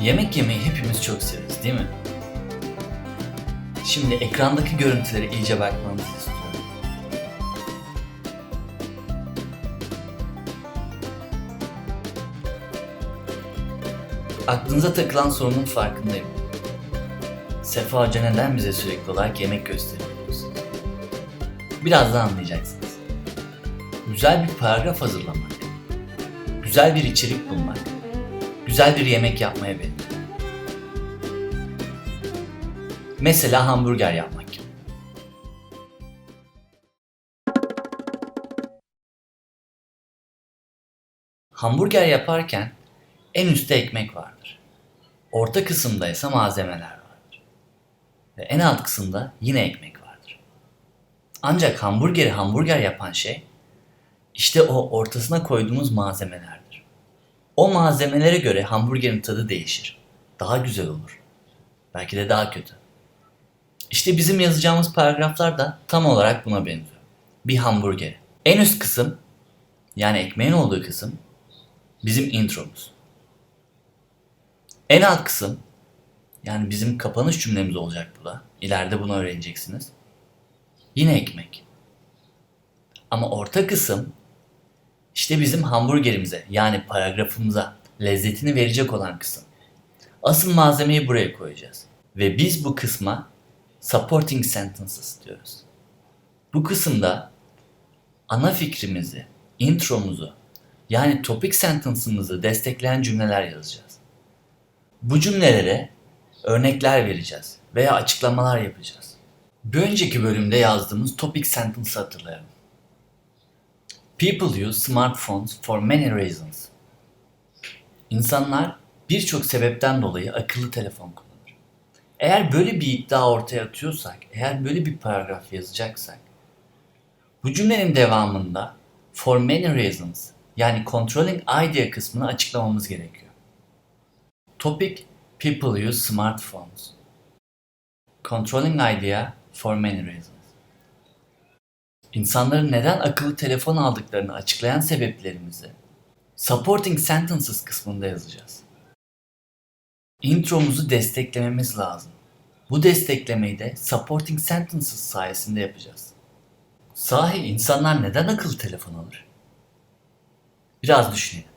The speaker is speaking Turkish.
Yemek yemeyi hepimiz çok severiz değil mi? Şimdi ekrandaki görüntülere iyice bakmanızı istiyorum. Aklınıza takılan sorunun farkındayım. Sefa Hoca neden bize sürekli olarak yemek gösteriyorsunuz? Birazdan anlayacaksınız. Güzel bir paragraf hazırlamak, güzel bir içerik bulmak, güzel bir yemek yapmaya benziyor. Mesela hamburger yapmak. Hamburger yaparken en üstte ekmek vardır. Orta kısımda ise malzemeler vardır. Ve en alt kısımda yine ekmek vardır. Ancak hamburgeri hamburger yapan şey işte o ortasına koyduğumuz malzemelerdir. O malzemelere göre hamburgerin tadı değişir. Daha güzel olur. Belki de daha kötü. İşte bizim yazacağımız paragraflar da tam olarak buna benziyor. Bir hamburger. En üst kısım yani ekmeğin olduğu kısım bizim intromuz. En alt kısım yani bizim kapanış cümlemiz olacak bu da. İleride bunu öğreneceksiniz. Yine ekmek. Ama orta kısım işte bizim hamburgerimize yani paragrafımıza lezzetini verecek olan kısım. Asıl malzemeyi buraya koyacağız. Ve biz bu kısma supporting sentences diyoruz. Bu kısımda ana fikrimizi, intromuzu yani topic sentence'ımızı destekleyen cümleler yazacağız. Bu cümlelere örnekler vereceğiz veya açıklamalar yapacağız. Bir önceki bölümde yazdığımız topic sentence'ı hatırlayalım. People use smartphones for many reasons. İnsanlar birçok sebepten dolayı akıllı telefon kullanır. Eğer böyle bir iddia ortaya atıyorsak, eğer böyle bir paragraf yazacaksak, bu cümlenin devamında for many reasons yani controlling idea kısmını açıklamamız gerekiyor. Topic people use smartphones. Controlling idea for many reasons. İnsanların neden akıllı telefon aldıklarını açıklayan sebeplerimizi supporting sentences kısmında yazacağız. Intromuzu desteklememiz lazım. Bu desteklemeyi de supporting sentences sayesinde yapacağız. Sahi insanlar neden akıllı telefon alır? Biraz düşünelim.